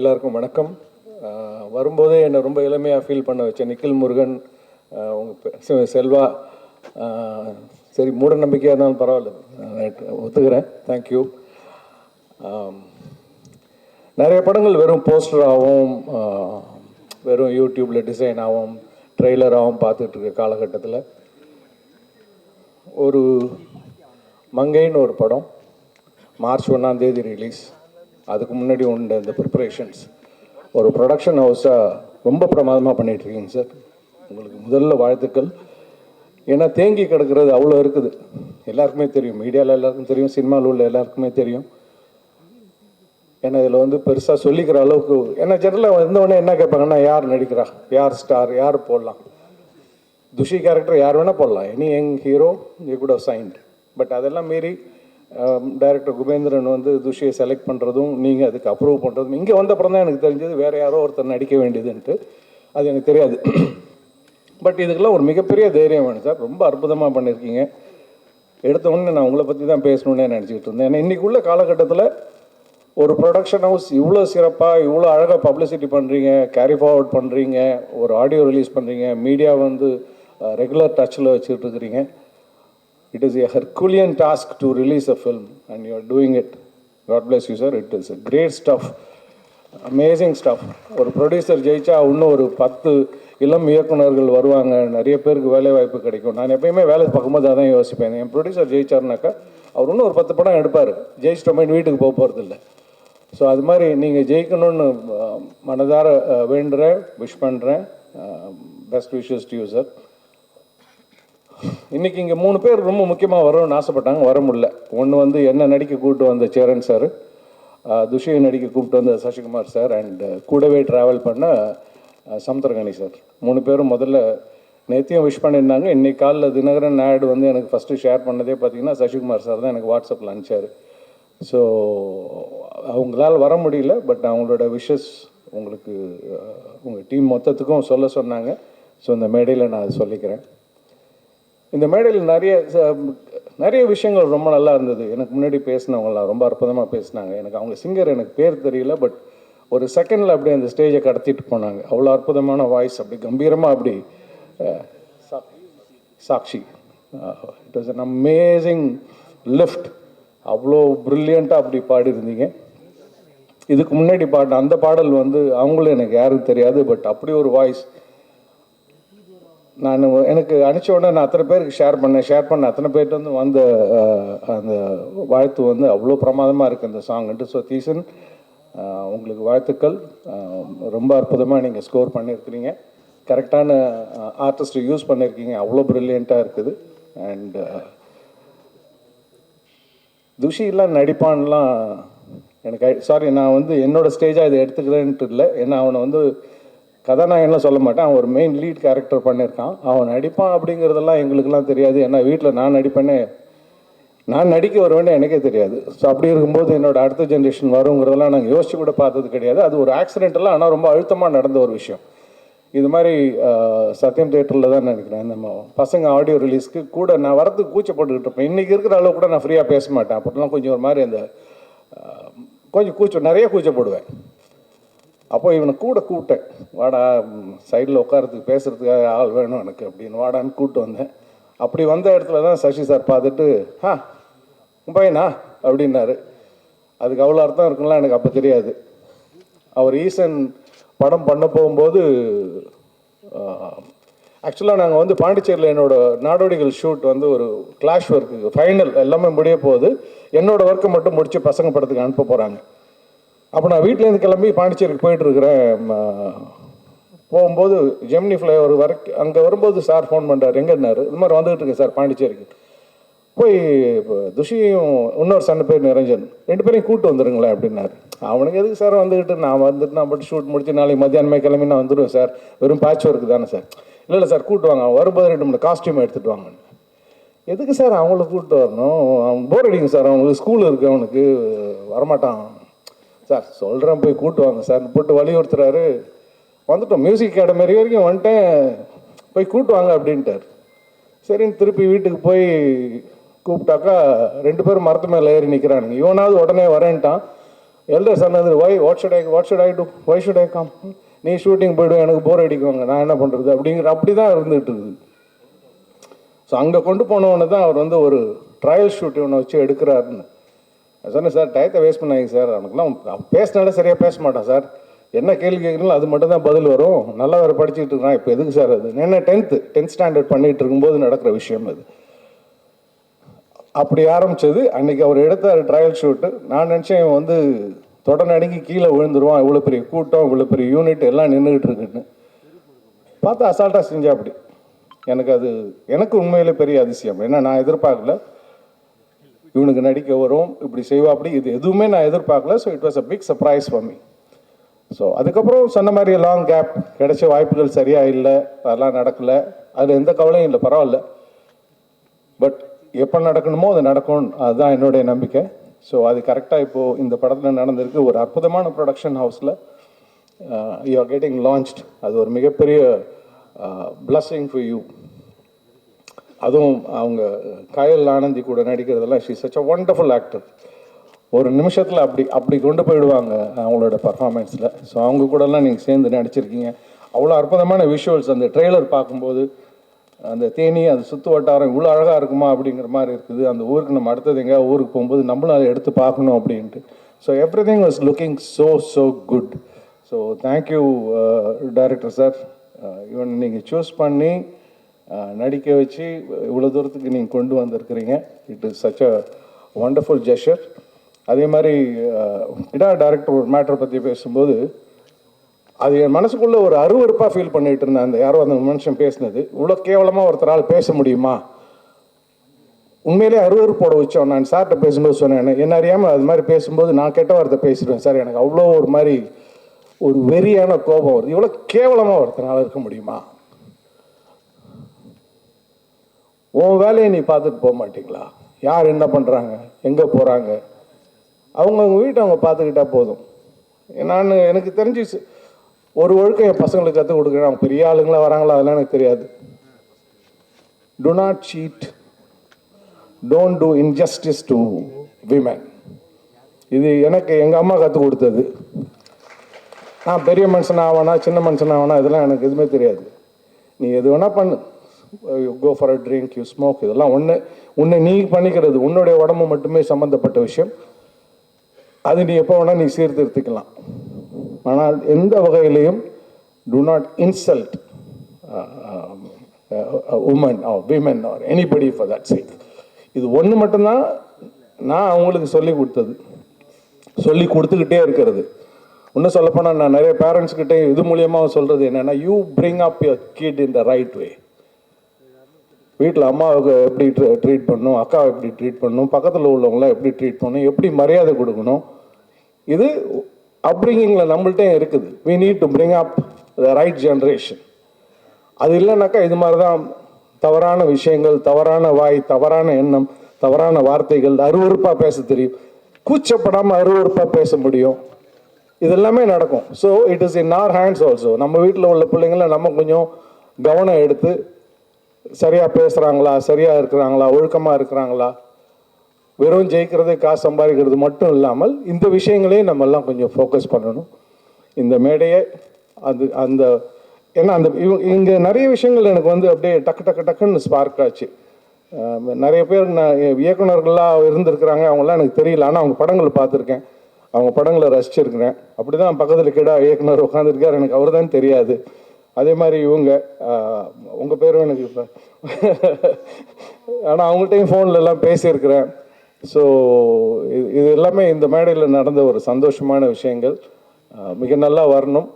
எல்லாருக்கும் வணக்கம். வரும்போதே என்னை ரொம்ப இளமையாக ஃபீல் பண்ண வச்ச நிக்கில் முருகன் உங்கள் செல்வா சரி மூட நம்பிக்கையாக இருந்தாலும் பரவாயில்ல. ஒத்துக்கிறேன். தேங்க்யூ நிறைய படங்கள் வெறும் போஸ்டராகவும் வெறும் யூடியூப்பில் டிசைனாகவும் ட்ரெய்லராகவும் பார்த்துட்டு இருக்க காலகட்டத்தில். ஒரு மங்கைன்னு ஒரு படம் மார்ச் ஒன்றாம் தேதி ரிலீஸ் அதுக்கு முன்னாடி உண்டு இந்த ப்ரிப்பரேஷன்ஸ் ஒரு ப்ரொடக்ஷன் ஹவுஸாக ரொம்ப பிரமாதமாக பண்ணிகிட்ருக்கீங்க சார். உங்களுக்கு முதல்ல வாழ்த்துக்கள். ஏன்னா தேங்கி கிடக்கிறது அவ்வளோ இருக்குது. எல்லாருக்குமே தெரியும். மீடியாவில் எல்லாருக்கும் தெரியும். சினிமாவில் உள்ள எல்லாருக்குமே தெரியும். ஏன்னா இதில் வந்து பெருசாக சொல்லிக்கிற அளவுக்கு ஏன்னா ஜெனரலாக வந்தவொடனே என்ன கேட்பாங்கன்னா யார் நடிக்கிறா? யார் ஸ்டார் யார் போடலாம்? துஷி கேரக்டர் யார் வேணால் போடலாம். Any young hero you could have signed but அதெல்லாம் மீறி டைரக்டர் குபேந்திரன் வந்து துஷியை செலக்ட் பண்ணுறதும் நீங்கள் அதுக்கு அப்ரூவ் பண்ணுறதும் இங்கே வந்த அப்புறம் தான் எனக்கு தெரிஞ்சது வேறு யாரோ ஒருத்தர் நடிக்க வேண்டியதுன்ட்டு. அது எனக்கு தெரியாது. பட் இதுக்கெல்லாம் ஒரு மிகப்பெரிய தைரியம் வேணும் சார். ரொம்ப அற்புதமாக பண்ணியிருக்கீங்க எடுத்த உடனே நான் உங்களை பற்றி தான் பேசணுன்னே நினச்சிக்கிட்டு இருந்தேன். ஏன்னா இன்றைக்குள்ள காலகட்டத்தில் ஒரு ப்ரொடக்ஷன் ஹவுஸ் இவ்வளோ சிறப்பாக இவ்வளோ அழகாக பப்ளிசிட்டி பண்ணுறீங்க கேரி ஃபார்வர்ட் பண்ணுறீங்க ஒரு ஆடியோ ரிலீஸ் பண்ணுறீங்க மீடியா வந்து ரெகுலர் டச்சில் வச்சுட்டு இருக்கிறீங்க. It is a herculean task to release a film and you are doing it god bless you sir it is a great stuff amazing stuff ஒரு producer ஜெயிச்சா இன்னும் ஒரு பத்து இளம் இயக்குனர்கள் வருவாங்க. நிறைய பேருக்கு வேலை வாய்ப்பு கிடைக்கும். நான் எப்பயுமே வேலை பார்க்கும்போது அதான் யோசிப்பேன். என் ப்ரொடியூசர் ஜெயிச்சாருனாக்கா அவர் இன்னும் ஒரு பத்து படம் எடுப்பார். ஜெயிச்சிட்டோமே வீட்டுக்கு போக போகிறதில்ல ஸோ அது மாதிரி நீங்கள் ஜெயிக்கணும்னு மனதார வேண்டுறேன். விஷ் பண்ணுறேன் best wishes to you sir இன்னைக்கு இங்கே மூணு பேர் ரொம்ப முக்கியமாக வரணும்னு ஆசைப்பட்டாங்க வர முடியல. ஒன்று வந்து என்ன நடிக்க கூப்பிட்டு வந்த சேரன் சார் துஷியை நடிக்க கூப்பிட்டு வந்த சசிகுமார் சார் அண்ட் கூடவே ட்ராவல் பண்ண சமுத்திரகணி சார். மூணு பேரும் முதல்ல நேத்தியும் விஷ் பண்ணியிருந்தாங்க. இன்னைக்கு காலில் தினகரன் நாயுடு வந்து எனக்கு ஃபஸ்ட்டு ஷேர் பண்ணதே பார்த்தீங்கன்னா சசிகுமார் சார் தான் எனக்கு வாட்ஸ்அப்பில் அனுப்பிச்சார். ஸோ அவங்களால வர முடியல பட் அவங்களோட விஷஸ் உங்களுக்கு உங்கள் டீம் மொத்தத்துக்கும் சொல்ல சொன்னாங்க. ஸோ இந்த மேடையில் நான் அதை சொல்லிக்கிறேன். இந்த மேடையில் நிறைய ச- நிறைய விஷயங்கள் ரொம்ப நல்லா இருந்தது. எனக்கு முன்னாடி பேசினவங்களாம் ரொம்ப அற்புதமாக பேசினாங்க. எனக்கு அவங்க சிங்கர் எனக்கு பேர் தெரியல பட் ஒரு செகண்டில் அப்படியே அந்த ஸ்டேஜை கடத்திட்டு போனாங்க. அவ்வளோ அற்புதமான வாய்ஸ் அப்படி கம்பீரமாக அப்படி சா- Sakshi. It was an amazing lift அவ்வளோ ப்ரில்லியண்ட்டாக அப்படி பாடியிருந்தீங்க. இதுக்கு முன்னாடி பாடின அந்த பாடல் வந்து அவங்களும் எனக்கு யாரும் தெரியாது பட் அப்படி ஒரு வாய்ஸ் நான் எனக்கு அனுப்பிச்ச உடனே நான் அத்தனை பேருக்கு ஷேர் பண்ணேன். ஷேர் பண்ண அத்தனை பேர்ட்டு வந்து வந்த அந்த வாழ்த்து வந்து அவ்வளோ பிரமாதமாக இருக்குது அந்த சாங்ன்ட்டு ஸோ தீசன் உங்களுக்கு வாழ்த்துக்கள். ரொம்ப அற்புதமாக நீங்கள் ஸ்கோர் பண்ணியிருக்கிறீங்க கரெக்டான ஆர்டிஸ்ட்டை யூஸ் பண்ணியிருக்கீங்க அவ்வளோ ப்ரில்லியண்ட்டாக இருக்குது. அண்ட் துஷிலாம் நடிப்பான்லாம் எனக்கு சாரி நான் வந்து என்னோடய ஸ்டேஜாக இதை எடுத்துக்கிறேன்ட்டு இல்லை. ஏன்னா அவனை வந்து கதாநாயகன்லாம் சொல்ல மாட்டேன் அவன் ஒரு மெயின் லீட் கேரக்டர் பண்ணியிருக்கான். அவன் நடிப்பான் அப்படிங்கிறதெல்லாம் எங்களுக்கெல்லாம் தெரியாது. ஏன்னா வீட்டில் நான் நடிப்பேனே நான் நடிக்க வருவேன்னு எனக்கே தெரியாது. ஸோ அப்படி இருக்கும்போது என்னோட அடுத்த ஜென்ரேஷன் வருங்கிறதெல்லாம் நாங்கள் யோசிச்சு கூட பார்த்தது கிடையாது. அது ஒரு ஆக்சிடென்டெல்லாம் ஆனால் ரொம்ப அழுத்தமாக நடந்த ஒரு விஷயம். இது மாதிரி சத்யம் தேட்டரில் தான் நினைக்கிறேன். நம்ம பசங்க ஆடியோ ரிலீஸ்க்கு கூட நான் வரத்துக்கு கூச்சப்பட்டுக்கிட்டு இருப்பேன். இன்றைக்கி இருக்கிற அளவு கூட நான் ஃப்ரீயாக பேச மாட்டேன். அப்படிலாம் கொஞ்சம் ஒரு மாதிரி அந்த கொஞ்சம் கூச்சம் நிறைய கூச்சப்படுவேன். அப்போ இவனை கூட கூப்பிட்டேன். வாடா சைடில் உட்காரத்துக்கு பேசுகிறதுக்காக ஆள் வேணும் எனக்கு அப்படின்னு வாடான்னு கூப்பிட்டு வந்தேன். அப்படி வந்த இடத்துல தான் சசி சார் பார்த்துட்டு ஆ பையனா? அப்படின்னாரு. அதுக்கு அவ்வளோ அர்த்தம் இருக்குங்களா எனக்கு அப்போ தெரியாது. அவர் ஈசன் படம் பண்ண போகும்போது ஆக்சுவலாக நாங்கள் வந்து பாண்டிச்சேரியில் என்னோட நாடோடிகள் ஷூட் வந்து ஒரு கிளாஷ் ஒர்க்கு ஃபைனல் எல்லாமே முடிய போகுது. என்னோடய ஒர்க்கை மட்டும் முடித்து பசங்க படத்துக்கு அனுப்ப போகிறாங்க அப்போ நான் வீட்டிலேருந்து கிளம்பி பாண்டிச்சேரிக்கு போயிட்டுருக்குறேன். போகும்போது ஜெமினி ஃப்ளைஓவர் வரைக்கும் அங்கே வரும்போது சார் ஃபோன் பண்ணுறாரு இருந்தார்? இது மாதிரி வந்துகிட்டு இருக்கேன் சார் பாண்டிச்சேரிக்கு. போய் இப்போ துஷியும் இன்னொரு சண்டை பேர் நிரஞ்சன் ரெண்டு பேரையும் கூப்பிட்டு வந்துடுங்களேன் அப்படின்னாரு. அவனுக்கு எதுக்கு சார் வந்துக்கிட்டு நான் வந்துட்டு நான் மட்டும் ஷூட் முடிச்சு நாளைக்கு மத்தியானமே கிளம்பி நான் வந்துடுவேன் சார். வெறும் பேட்ச் ஒர்க்கு தானே சார். இல்லை இல்லை சார் கூப்பிட்டு வாங்க. வரும்போது ரெண்டு மூணு காஸ்டியூம் எடுத்துகிட்டு வாங்க. எதுக்கு சார் அவங்கள கூப்பிட்டு வரணும்? அவன் போர் அடிக்கும் சார். அவனுக்கு ஸ்கூல் இருக்கு. அவனுக்கு வரமாட்டான். சார் சொல்கிறேன் போய் கூட்டு வாங்க சார். போட்டு வலியுறுத்துறாரு வந்துட்டோம். மியூசிக் அகாடமி வரைக்கும் வந்துட்டேன். போய் கூட்டு வாங்க அப்படின்ட்டார். சரின்னு திருப்பி வீட்டுக்கு போய் கூப்பிட்டாக்கா ரெண்டு பேரும் மரத்து மேலே ஏறி நிற்கிறானுங்க இவனாவது உடனே வரேன்ட்டான். எல்டர் சொன்னது why what should I what should I do why should I come நீ ஷூட்டிங் போய்டும் எனக்கு போர் அடிக்குவாங்க. நான் என்ன பண்ணுறது அப்படிங்கிற அப்படி தான் இருந்துகிட்டு இருக்குது ஸோ அங்கே கொண்டு போனவொன்னு தான் அவர் வந்து ஒரு ட்ரையல் ஷூட் ஒன்று வச்சு எடுக்கிறாருன்னு. சொன்னேன் சார் டயத்தை வேஸ்ட் பண்ணாங்க சார். அவனுக்குலாம் அவன் பேசினாலே சரியாக பேச மாட்டான் சார். என்ன கேள்வி கேட்குறீங்களோ அது மட்டும் தான் பதில் வரும். நல்லா வேறு படிச்சுட்டு இருக்கான் இப்போ எதுக்கு சார் அது? என்ன டென்த்து டென்த் ஸ்டாண்டர்ட் பண்ணிகிட்டு இருக்கும்போது நடக்கிற விஷயம் அது. அப்படி ஆரம்பிச்சது. அன்னைக்கு அவர் எடுத்த ட்ரையல் ஷூட்டு நான் நினச்சேன் இவன் வந்து தொடனடங்கி கீழே விழுந்துருவான். இவ்வளோ பெரிய கூட்டம் இவ்வளோ பெரிய யூனிட் எல்லாம் நின்றுக்கிட்டு இருக்குன்னு. பார்த்தா அசால்ட்டாக செஞ்சா அப்படி. எனக்கு அது எனக்கு உண்மையிலே பெரிய அதிசயம். ஏன்னா நான் எதிர்பார்க்கல. இவனுக்கு நடிக்க வரும் இப்படி செய்வா அப்படி இது எதுவுமே நான் எதிர்பார்க்கல. So it was a big surprise for me so அதுக்கப்புறம் சொன்ன மாதிரி லாங் கேப் கிடைச்ச வாய்ப்புகள் சரியாக இல்லை அதெல்லாம் நடக்கல. அதில் எந்த கவலையும் இல்லை பரவாயில்ல. பட் எப்போ நடக்கணுமோ அது நடக்கும் அதுதான் என்னுடைய நம்பிக்கை. ஸோ அது கரெக்டாக இப்போது இந்த படத்தில் நடந்திருக்கு. ஒரு அற்புதமான ப்ரொடக்ஷன் ஹவுஸில் யூ ஆர் கெட்டிங் லான்ச்ட் அது ஒரு மிகப்பெரிய பிளஸ்ஸிங் ஃபார் யூ அதுவும் அவங்க கயல் ஆனந்தி கூட நடிக்கிறதெல்லாம் she such a wonderful actor ஒரு நிமிஷத்தில் அப்படி அப்படி கொண்டு போயிடுவாங்க அவங்களோட பர்ஃபார்மன்ஸில் ஸோ அவங்க கூடலாம் நீங்கள் சேர்ந்து நடிச்சிருக்கீங்க. அவ்வளோ அற்புதமான விஷுவல்ஸ் அந்த ட்ரெய்லர் பார்க்கும்போது அந்த தேனி அந்த சுற்று வட்டாரம் இவ்வளோ அழகாக இருக்குமா அப்படிங்கிற மாதிரி இருக்குது. அந்த ஊருக்கு நம்ம அடுத்தது எங்கேயா ஊருக்கு போகும்போது நம்மளும் அதை எடுத்து பார்க்கணும் அப்படின்ட்டு. So everything was looking so so good so thank you director sir இவன் நீங்கள் சூஸ் பண்ணி நடிக்க வச்சு இவ்வளோ தூரத்துக்கு நீங்கள் கொண்டு வந்திருக்கிறீங்க. It is such a wonderful gesture அதே மாதிரி இடா டேரக்டர் ஒரு மேட்டரை பற்றி பேசும்போது அது என் மனசுக்குள்ளே ஒரு அருவருப்பாக ஃபீல் பண்ணிட்டு இருந்தேன். அந்த யாரோ அந்த மனுஷன் பேசினது. இவ்வளோ கேவலமாக ஒருத்தரால் பேச முடியுமா? உண்மையிலே அருவறுப்போட வச்சோம் நான் சார்கிட்ட பேசும்போது சொன்னேன் என்ன அறியாமல் அது மாதிரி பேசும்போது நான் கெட்ட வார்த்தை பேசிடுவேன். சார் எனக்கு அவ்வளோ ஒரு மாதிரி ஒரு வெறியான கோபம் வருது. இவ்வளோ கேவலமாக ஒருத்தனால இருக்க முடியுமா? உன் வேலையை நீ பார்த்துட்டு போக மாட்டிங்களா? யார் என்ன பண்ணுறாங்க எங்கே போகிறாங்க அவங்கவுங்க வீட்டை அவங்க பார்த்துக்கிட்டா போதும். நான் எனக்கு தெரிஞ்சு ஒரு ஒழுக்கம் என் பசங்களுக்கு கற்றுக் கொடுக்குறேன். அவங்க பெரிய ஆளுங்களா வராங்களா அதெல்லாம் எனக்கு தெரியாது. Do not cheat don't do injustice to women இது எனக்கு எங்கள் அம்மா கற்றுக் கொடுத்தது. நான் பெரிய மனுஷன் ஆவானா சின்ன மனுஷன் ஆவானா இதெல்லாம் எனக்கு எதுவுமே தெரியாது. நீ எது வேணால் பண்ணு. Go for a drink you smoke இதெல்லாம் ஒன்று உன்னை நீ பண்ணிக்கிறது உன்னுடைய உடம்பு மட்டுமே சம்மந்தப்பட்ட விஷயம். அது நீ எப்போ வேணால் நீ சீர்திருத்திக்கலாம். ஆனால் எந்த வகையிலையும் do not insult woman or women or anybody for that sake இது ஒன்று மட்டும்தான் நான் அவங்களுக்கு சொல்லி கொடுத்தது. சொல்லி கொடுத்துக்கிட்டே இருக்கிறது. இன்னும் சொல்லப்போனால் நான் நிறைய பேரண்ட்ஸ்கிட்டே இது மூலியமாக சொல்கிறது என்னென்னா you bring up your kid in the right way வீட்டில் அம்மாவுக்கு எப்படி ட்ரீட் பண்ணணும் அக்காவை எப்படி ட்ரீட் பண்ணணும் பக்கத்தில் உள்ளவங்களாம் எப்படி ட்ரீட் பண்ணணும் எப்படி மரியாதை கொடுக்கணும். இது அப்ரிங்கிங்கில் நம்மள்ட்டே இருக்குது. We need to bring up the right generation அது இல்லைனாக்கா இது மாதிரி தான் தவறான விஷயங்கள் தவறான வாய் தவறான எண்ணம் தவறான வார்த்தைகள் அருவருப்பாக பேச தெரியும். கூச்சப்படாமல் அருவருப்பாக பேச முடியும். இது எல்லாமே நடக்கும். So it is in our hands also நம்ம வீட்டில் உள்ள பிள்ளைங்கள நம்ம கொஞ்சம் கவனம் எடுத்து சரியாக பேசுகிறாங்களா சரியாக இருக்கிறாங்களா? ஒழுக்கமாக இருக்கிறாங்களா? வெறும் ஜெயிக்கிறது காசு சம்பாதிக்கிறது மட்டும் இல்லாமல் இந்த விஷயங்களையும் நம்மெல்லாம் கொஞ்சம் ஃபோக்கஸ் பண்ணணும். இந்த மேடையை அது அந்த ஏன்னா அந்த இவங்க இங்கே நிறைய விஷயங்கள் எனக்கு வந்து அப்படியே டக்கு டக்கு டக்குன்னு ஸ்பார்க் ஆச்சு. நிறைய பேர் நான் இயக்குனர்கள்லாம் இருந்திருக்கிறாங்க அவங்களாம் எனக்கு தெரியல. ஆனால் அவங்க படங்களை பார்த்துருக்கேன். அவங்க படங்களை ரசிச்சிருக்கிறேன். அப்படி தான் பக்கத்தில் கிடா இயக்குனர் உட்காந்துருக்கார் எனக்கு அவர் தான் தெரியாது. அதே மாதிரி இவங்க உங்கள் பேரும் எனக்கு இப்போ ஆனால் அவங்கள்ட்டையும் ஃபோன்ல எல்லாம் பேசியிருக்கிறேன். ஸோ இது இது எல்லாமே இந்த மேடையில் நடந்த ஒரு சந்தோஷமான விஷயங்கள். மிக நல்லா வரணும்.